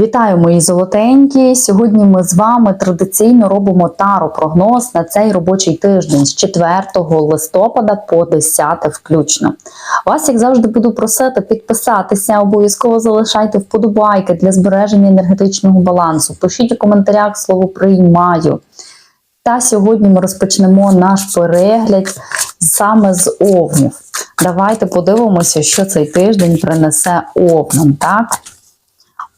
Вітаю, мої золотенькі! Сьогодні ми з вами традиційно робимо таро прогноз на цей робочий тиждень з 4 листопада по 10 включно. Вас, як завжди, буду просити підписатися, обов'язково залишайте вподобайки для збереження енергетичного балансу. Пишіть у коментарях слово приймаю. Та сьогодні ми розпочнемо наш перегляд саме з овнів. Давайте подивимося, що цей тиждень принесе овнам, так?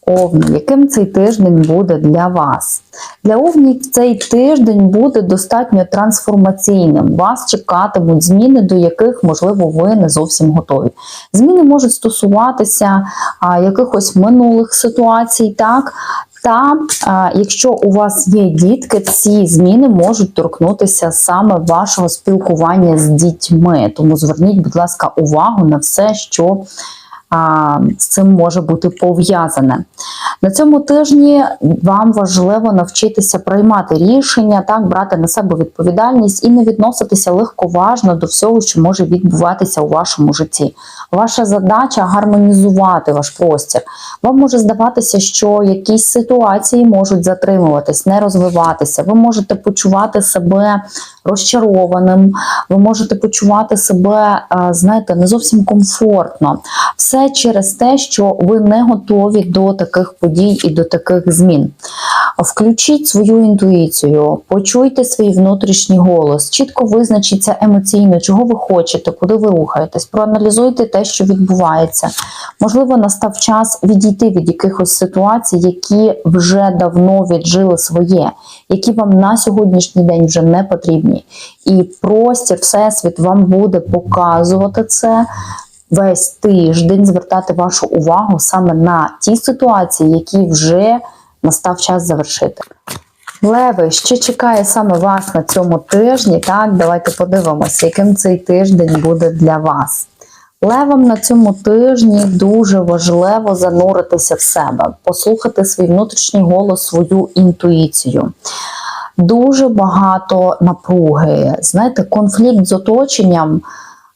Овни, яким цей тиждень буде для вас? Для овнів цей тиждень буде достатньо трансформаційним. Вас чекатимуть зміни, до яких, можливо, ви не зовсім готові. Зміни можуть стосуватися а, якихось минулих ситуацій, так? Та а, якщо у вас є дітки, ці зміни можуть торкнутися саме вашого спілкування з дітьми. Тому зверніть, будь ласка, увагу на все, що з цим може бути пов'язане. На цьому тижні вам важливо навчитися приймати рішення, так брати на себе відповідальність і не відноситися легковажно до всього, що може відбуватися у вашому житті. Ваша задача гармонізувати ваш простір. Вам може здаватися, що якісь ситуації можуть затримуватись, не розвиватися. Ви можете почувати себе розчарованим, ви можете почувати себе, знаєте, не зовсім комфортно. Все через те, що ви не готові до таких подій і до таких змін. Включіть свою інтуїцію, почуйте свій внутрішній голос, чітко визначіться емоційно, чого ви хочете, куди ви рухаєтесь, проаналізуйте те, що відбувається. Можливо, настав час відійти від якихось ситуацій, які вже давно віджили своє, які вам на сьогоднішній день вже не потрібні. І простір, всесвіт вам буде показувати це. Весь тиждень звертати вашу увагу саме на ті ситуації, які вже настав час завершити. Леви, що чекає саме вас на цьому тижні? Так, давайте подивимося, яким цей тиждень буде для вас. Левам на цьому тижні дуже важливо зануритися в себе, послухати свій внутрішній голос, свою інтуїцію. Дуже багато напруги. Знаєте, конфлікт з оточенням.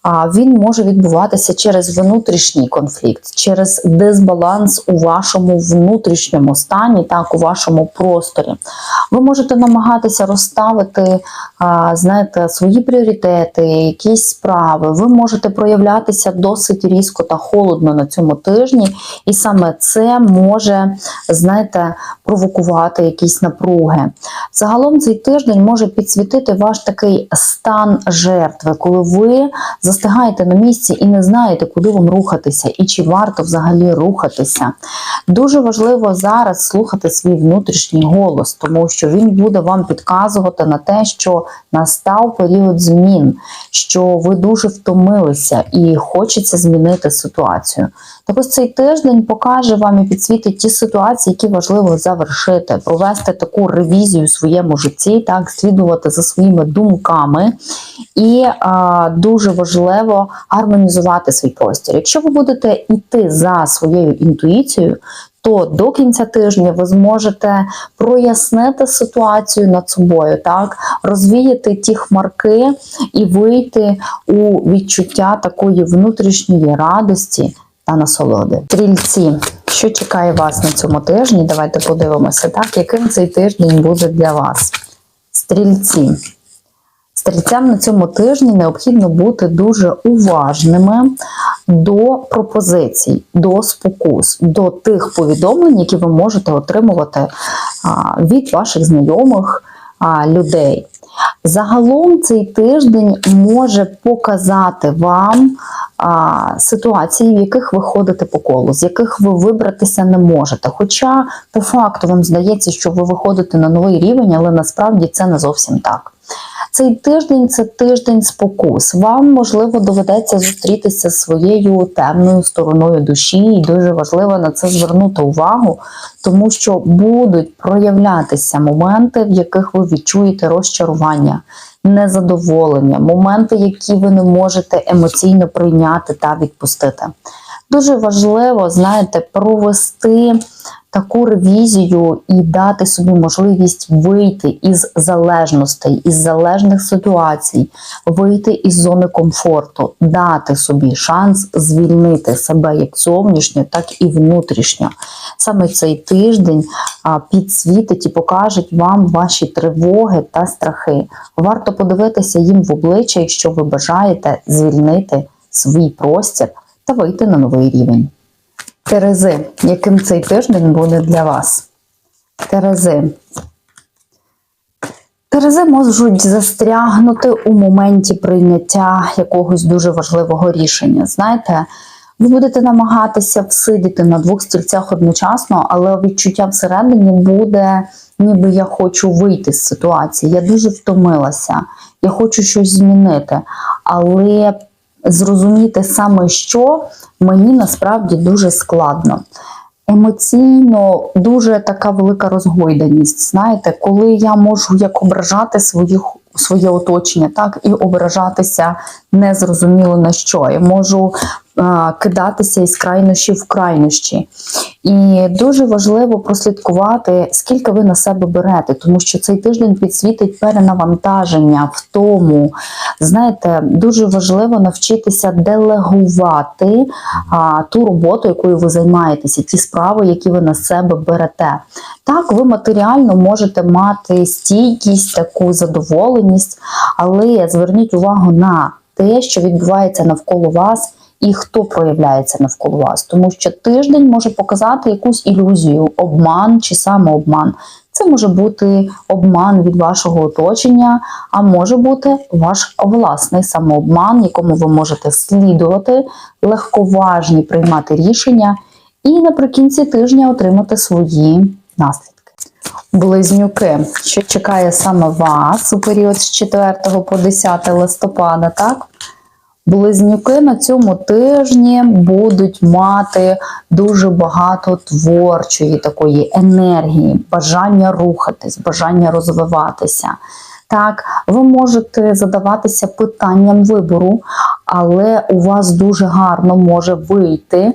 А він може відбуватися через внутрішній конфлікт, через дисбаланс у вашому внутрішньому стані, так у вашому просторі. Ви можете намагатися розставити, знаєте, свої пріоритети, якісь справи. Ви можете проявлятися досить різко та холодно на цьому тижні, і саме це може, знаєте, провокувати якісь напруги. Загалом цей тиждень може підсвітити ваш такий стан жертви, коли ви застигаєте на місці і не знаєте, куди вам рухатися, і чи варто взагалі рухатися. Дуже важливо зараз слухати свій внутрішній голос, тому що він буде вам підказувати на те, що настав період змін, що ви дуже втомилися і хочеться змінити ситуацію. Так ось цей тиждень покаже вам і підсвітить ті ситуації, які важливо завершити, провести таку ревізію в своєму житті, так слідувати за своїми думками, і а, дуже важливо гармонізувати свій простір. Якщо ви будете йти за своєю інтуїцією, то до кінця тижня ви зможете прояснити ситуацію над собою, так розвіяти ті хмарки і вийти у відчуття такої внутрішньої радості та насолоди. Стрільці, що чекає вас на цьому тижні? Давайте подивимося, так, яким цей тиждень буде для вас. Стрільці. Стрільцям на цьому тижні необхідно бути дуже уважними до пропозицій, до спокус, до тих повідомлень, які ви можете отримувати від ваших знайомих людей. Загалом цей тиждень може показати вам а, ситуації, в яких ви ходите по колу, з яких ви вибратися не можете. Хоча по факту вам здається, що ви виходите на новий рівень, але насправді це не зовсім так. Цей тиждень це тиждень спокус. Вам, можливо, доведеться зустрітися з своєю темною стороною душі, і дуже важливо на це звернути увагу, тому що будуть проявлятися моменти, в яких ви відчуєте розчарування, незадоволення, моменти, які ви не можете емоційно прийняти та відпустити. Дуже важливо, знаєте, провести таку ревізію і дати собі можливість вийти із залежностей, із залежних ситуацій, вийти із зони комфорту, дати собі шанс звільнити себе як зовнішньо, так і внутрішньо. Саме цей тиждень підсвітить і покажуть вам ваші тривоги та страхи. Варто подивитися їм в обличчя, якщо ви бажаєте звільнити свій простір та вийти на новий рівень. Терези, яким цей тиждень буде для вас? Терези. Терези можуть застрягнути у моменті прийняття якогось дуже важливого рішення. Знаєте, ви будете намагатися всидіти на двох стільцях одночасно, але відчуття всередині буде, ніби я хочу вийти з ситуації. Я дуже втомилася, я хочу щось змінити. Але зрозуміти саме що мені насправді дуже складно. Емоційно дуже така велика розгойданість. Знаєте, коли я можу як ображати своїх, своє оточення, так і ображатися незрозуміло на що. Я можу кидатися із крайнощі в крайнощі. І дуже важливо прослідкувати, скільки ви на себе берете, тому що цей тиждень підсвітить перенавантаження в тому. Знаєте, дуже важливо навчитися делегувати а, ту роботу, якою ви займаєтеся, ті справи, які ви на себе берете. Так, ви матеріально можете мати стійкість, таку задоволеність, але зверніть увагу на те, що відбувається навколо вас. І хто проявляється навколо вас, тому що тиждень може показати якусь ілюзію, обман чи самообман. Це може бути обман від вашого оточення, а може бути ваш власний самообман, якому ви можете слідувати, легковажні приймати рішення і наприкінці тижня отримати свої наслідки. Близнюки, що чекає саме вас у період з 4 по 10 листопада, так? Близнюки на цьому тижні будуть мати дуже багато творчої такої енергії, бажання рухатись, бажання розвиватися. Так, ви можете задаватися питанням вибору, але у вас дуже гарно може вийти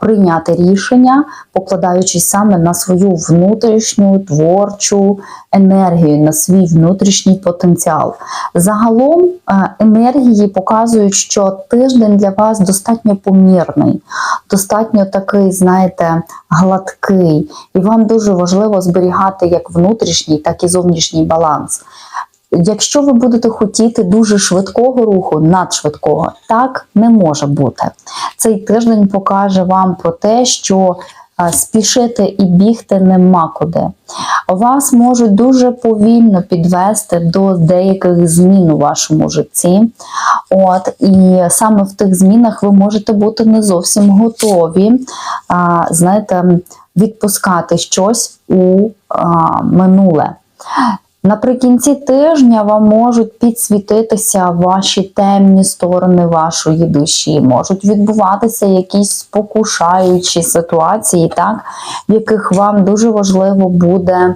прийняти рішення, покладаючись саме на свою внутрішню творчу енергію, на свій внутрішній потенціал. Загалом енергії показують, що тиждень для вас достатньо помірний, достатньо такий, знаєте, гладкий, і вам дуже важливо зберігати як внутрішній, так і зовнішній баланс. Якщо ви будете хотіти дуже швидкого руху, надшвидкого, так не може бути. Цей тиждень покаже вам про те, що е, спішити і бігти нема куди. Вас можуть дуже повільно підвести до деяких змін у вашому житті. От, І саме в тих змінах ви можете бути не зовсім готові, а, знаєте, відпускати щось у а, минуле. Наприкінці тижня вам можуть підсвітитися ваші темні сторони вашої душі, можуть відбуватися якісь спокушаючі ситуації, так, в яких вам дуже важливо буде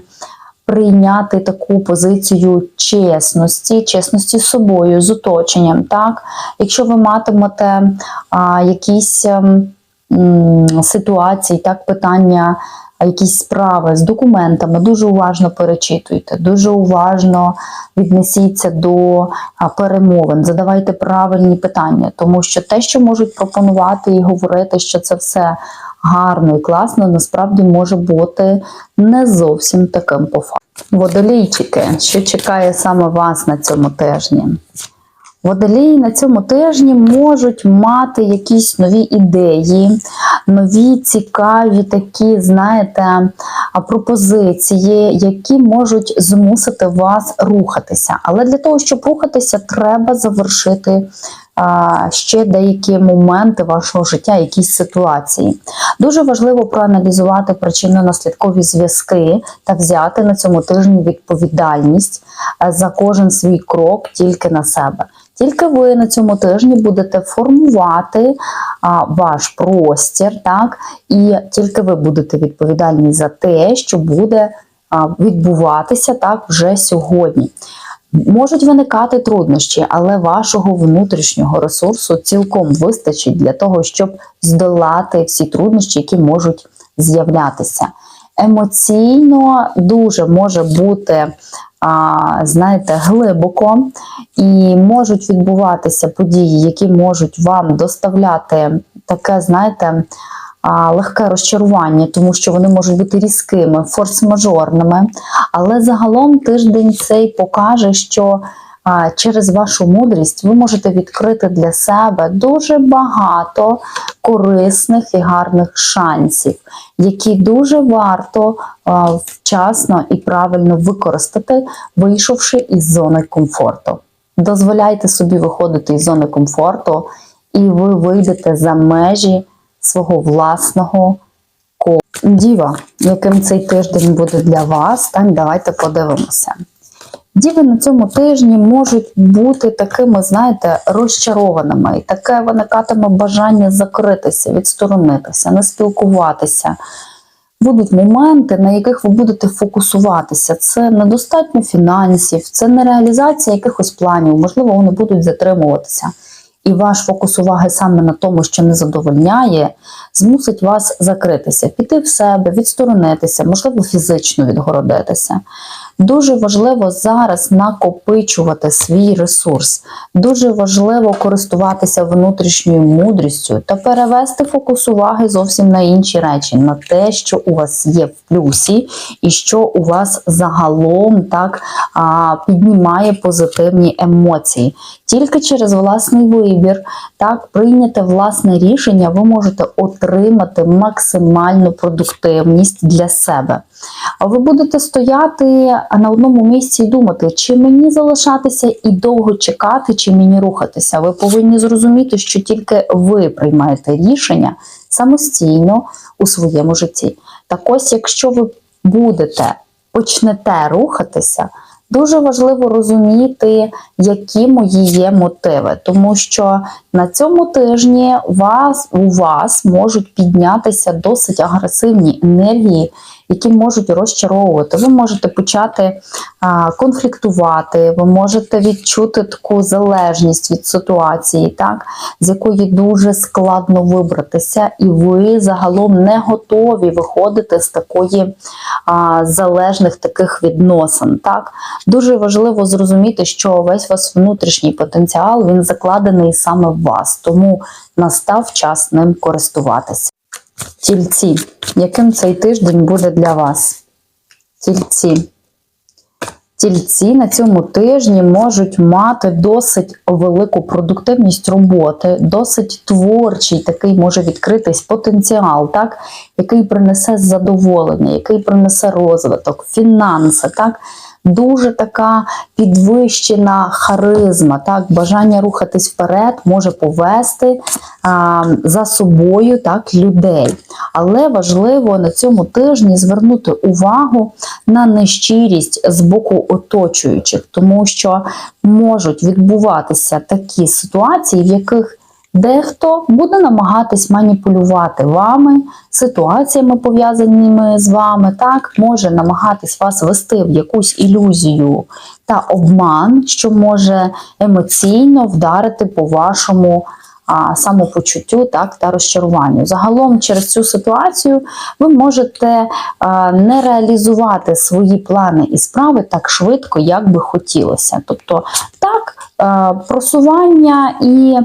прийняти таку позицію чесності, чесності з собою, з оточенням. Так? Якщо ви матимете а, якісь ем, м, ситуації, так, питання якісь справи з документами, дуже уважно перечитуйте, дуже уважно віднесіться до перемовин, задавайте правильні питання, тому що те, що можуть пропонувати і говорити, що це все гарно і класно, насправді може бути не зовсім таким по факту. Водолійчики, що чекає саме вас на цьому тижні? Водолії на цьому тижні можуть мати якісь нові ідеї, нові цікаві такі, знаєте, пропозиції, які можуть змусити вас рухатися. Але для того, щоб рухатися, треба завершити ще деякі моменти вашого життя, якісь ситуації. Дуже важливо проаналізувати причинно-наслідкові зв'язки та взяти на цьому тижні відповідальність за кожен свій крок тільки на себе. Тільки ви на цьому тижні будете формувати а, ваш простір, так, і тільки ви будете відповідальні за те, що буде а, відбуватися так вже сьогодні. Можуть виникати труднощі, але вашого внутрішнього ресурсу цілком вистачить для того, щоб здолати всі труднощі, які можуть з'являтися. Емоційно дуже може бути, знаєте, глибоко, і можуть відбуватися події, які можуть вам доставляти таке, знаєте, легке розчарування, тому що вони можуть бути різкими, форс-мажорними. Але загалом тиждень цей покаже, що через вашу мудрість ви можете відкрити для себе дуже багато корисних і гарних шансів, які дуже варто вчасно і правильно використати, вийшовши із зони комфорту. Дозволяйте собі виходити із зони комфорту, і ви вийдете за межі свого власного кола. Діва, яким цей тиждень буде для вас, так давайте подивимося. Діви на цьому тижні можуть бути такими, знаєте, розчарованими, і таке виникатиме бажання закритися, відсторонитися, не спілкуватися. Будуть моменти, на яких ви будете фокусуватися. Це недостатньо фінансів, це не реалізація якихось планів, можливо, вони будуть затримуватися. І ваш фокус уваги саме на тому, що не задовольняє, змусить вас закритися, піти в себе, відсторонитися, можливо, фізично відгородитися. Дуже важливо зараз накопичувати свій ресурс. Дуже важливо користуватися внутрішньою мудрістю та перевести фокус уваги зовсім на інші речі, на те, що у вас є в плюсі, і що у вас загалом так піднімає позитивні емоції. Тільки через власний вибір, так прийняте власне рішення, ви можете отримати максимальну продуктивність для себе. Ви будете стояти на одному місці і думати, чи мені залишатися і довго чекати, чи мені рухатися. Ви повинні зрозуміти, що тільки ви приймаєте рішення самостійно у своєму житті. Так ось, якщо ви будете почнете рухатися, дуже важливо розуміти, які мої є мотиви, тому що на цьому тижні вас, у вас можуть піднятися досить агресивні енергії, які можуть розчаровувати. Ви можете почати а, конфліктувати, ви можете відчути таку залежність від ситуації, так, з якої дуже складно вибратися, і ви загалом не готові виходити з такої а, залежних таких відносин. Так. Дуже важливо зрозуміти, що весь ваш внутрішній потенціал він закладений саме в вас, тому настав час ним користуватися. Тільці, яким цей тиждень буде для вас? Тільці. Тільці на цьому тижні можуть мати досить велику продуктивність роботи, досить творчий такий може відкритись потенціал, так, який принесе задоволення, який принесе розвиток, фінанси. так, Дуже така підвищена харизма, так, бажання рухатись вперед може повести а, за собою так, людей. Але важливо на цьому тижні звернути увагу на нещирість з боку оточуючих, тому що можуть відбуватися такі ситуації, в яких Дехто буде намагатись маніпулювати вами, ситуаціями пов'язаними з вами, так, може намагатись вас вести в якусь ілюзію та обман, що може емоційно вдарити по вашому а, самопочуттю так, та розчаруванню. Загалом, через цю ситуацію ви можете а, не реалізувати свої плани і справи так швидко, як би хотілося. Тобто, так, а, просування і.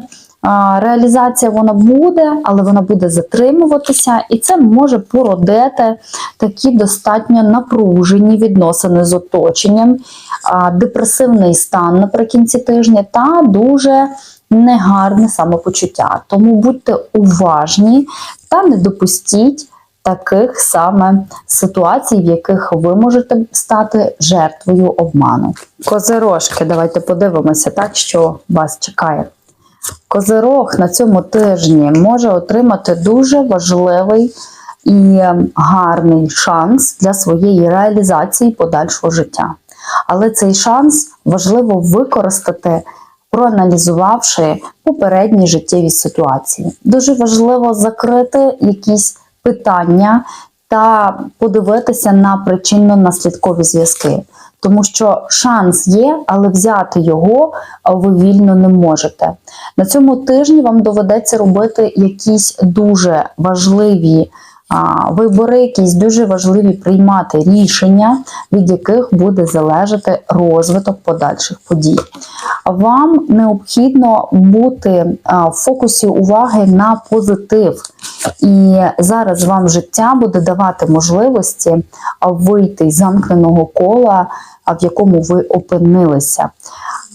Реалізація вона буде, але вона буде затримуватися, і це може породити такі достатньо напружені відносини з оточенням, депресивний стан наприкінці тижня та дуже негарне самопочуття. Тому будьте уважні та не допустіть таких саме ситуацій, в яких ви можете стати жертвою обману. Козирожки, давайте подивимося, так що вас чекає. Козирог на цьому тижні може отримати дуже важливий і гарний шанс для своєї реалізації подальшого життя. Але цей шанс важливо використати, проаналізувавши попередні життєві ситуації. Дуже важливо закрити якісь питання та подивитися на причинно-наслідкові зв'язки. Тому що шанс є, але взяти його ви вільно не можете. На цьому тижні вам доведеться робити якісь дуже важливі вибори якісь дуже важливі приймати рішення, від яких буде залежати розвиток подальших подій. Вам необхідно бути в фокусі уваги на позитив. І зараз вам життя буде давати можливості вийти з замкненого кола, в якому ви опинилися.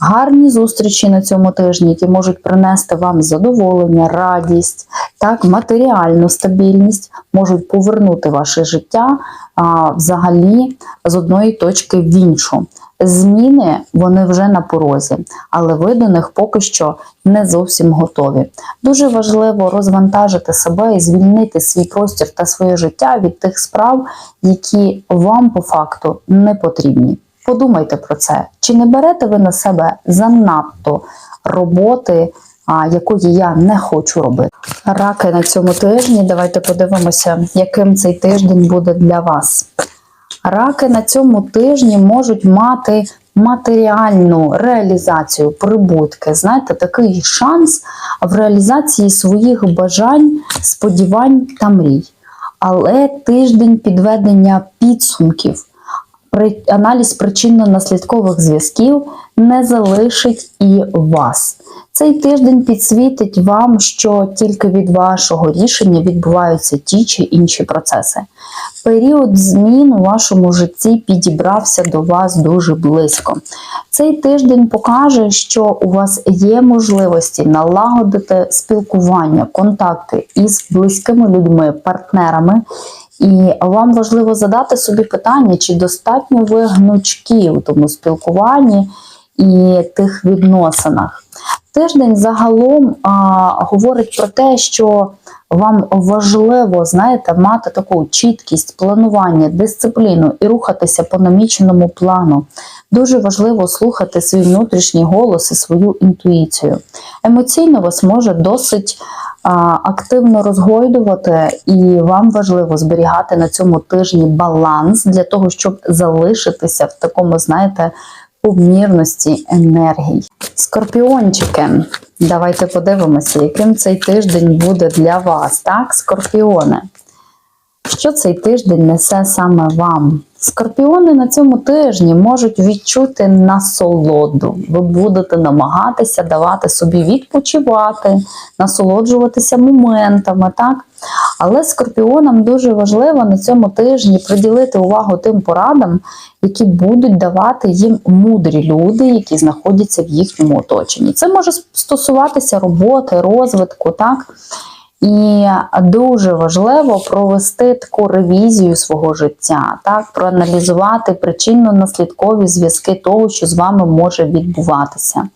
Гарні зустрічі на цьому тижні, які можуть принести вам задоволення, радість, так, матеріальну стабільність, можуть повернути ваше життя а, взагалі з одної точки в іншу. Зміни вони вже на порозі, але ви до них поки що не зовсім готові. Дуже важливо розвантажити себе і звільнити свій простір та своє життя від тих справ, які вам по факту не потрібні. Подумайте про це. Чи не берете ви на себе занадто роботи, якої я не хочу робити? Раки на цьому тижні. Давайте подивимося, яким цей тиждень буде для вас. Раки на цьому тижні можуть мати матеріальну реалізацію, прибутки. Знаєте, такий шанс в реалізації своїх бажань, сподівань та мрій. Але тиждень підведення підсумків аналіз причинно-наслідкових зв'язків не залишить і вас. Цей тиждень підсвітить вам, що тільки від вашого рішення відбуваються ті чи інші процеси. Період змін у вашому житті підібрався до вас дуже близько. Цей тиждень покаже, що у вас є можливості налагодити спілкування, контакти із близькими людьми, партнерами. І вам важливо задати собі питання, чи достатньо ви гнучкі у тому спілкуванні і тих відносинах. Тиждень загалом а, говорить про те, що вам важливо, знаєте, мати таку чіткість, планування, дисципліну і рухатися по наміченому плану. Дуже важливо слухати свій внутрішній голос і свою інтуїцію. Емоційно вас може досить активно розгойдувати, і вам важливо зберігати на цьому тижні баланс для того, щоб залишитися в такому, знаєте, помірності енергій. Скорпіончики, давайте подивимося, яким цей тиждень буде для вас, так, скорпіони. Що цей тиждень несе саме вам? Скорпіони на цьому тижні можуть відчути насолоду. Ви будете намагатися давати собі відпочивати, насолоджуватися моментами, так? Але скорпіонам дуже важливо на цьому тижні приділити увагу тим порадам, які будуть давати їм мудрі люди, які знаходяться в їхньому оточенні. Це може стосуватися роботи, розвитку, так? І дуже важливо провести таку ревізію свого життя, так проаналізувати причинно-наслідкові зв'язки того, що з вами може відбуватися.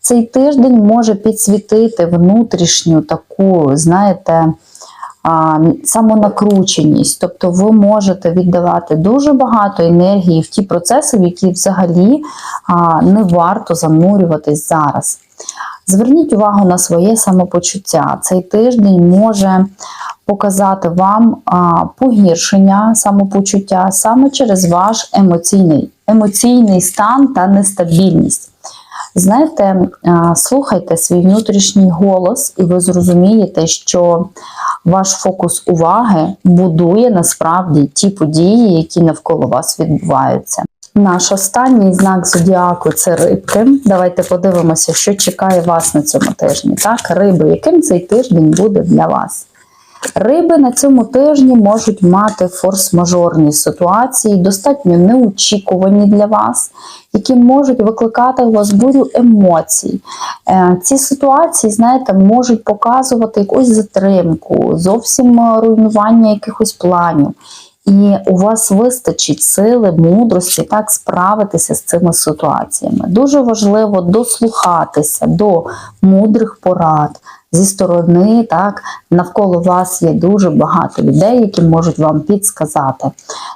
Цей тиждень може підсвітити внутрішню таку, знаєте, самонакрученість, тобто ви можете віддавати дуже багато енергії в ті процеси, в які взагалі не варто занурюватись зараз. Зверніть увагу на своє самопочуття. Цей тиждень може показати вам погіршення самопочуття саме через ваш емоційний, емоційний стан та нестабільність. Знаєте, слухайте свій внутрішній голос, і ви зрозумієте, що ваш фокус уваги будує насправді ті події, які навколо вас відбуваються. Наш останній знак зодіаку це рибки. Давайте подивимося, що чекає вас на цьому тижні. Так, риби, яким цей тиждень буде для вас? Риби на цьому тижні можуть мати форс-мажорні ситуації, достатньо неочікувані для вас, які можуть викликати у вас бурю емоцій. Е, Ці ситуації, знаєте, можуть показувати якусь затримку, зовсім руйнування якихось планів. І у вас вистачить сили, мудрості так справитися з цими ситуаціями. Дуже важливо дослухатися до мудрих порад зі сторони, так навколо вас є дуже багато людей, які можуть вам підсказати.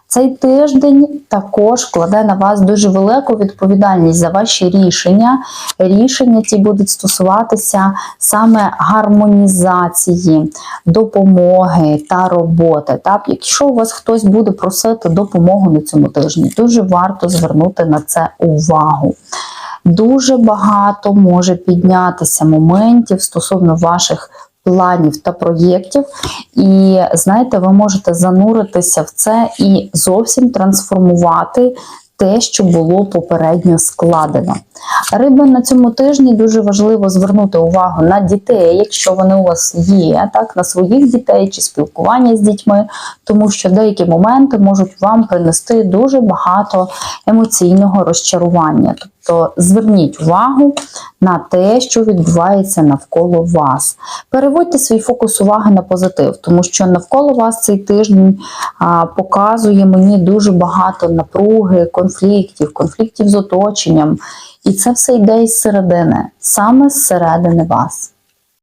Цей тиждень також кладе на вас дуже велику відповідальність за ваші рішення. Рішення ті будуть стосуватися саме гармонізації, допомоги та роботи. Так? Якщо у вас хтось буде просити допомогу на цьому тижні, дуже варто звернути на це увагу. Дуже багато може піднятися моментів стосовно ваших планів та проєктів. І знаєте, ви можете зануритися в це і зовсім трансформувати те, що було попередньо складено. Риби на цьому тижні дуже важливо звернути увагу на дітей, якщо вони у вас є, так на своїх дітей чи спілкування з дітьми, тому що деякі моменти можуть вам принести дуже багато емоційного розчарування. Тобто зверніть увагу на те, що відбувається навколо вас. Переводьте свій фокус уваги на позитив, тому що навколо вас цей тиждень а, показує мені дуже багато напруги, конфліктів, конфліктів з оточенням. І це все йде із середини, саме з середини вас.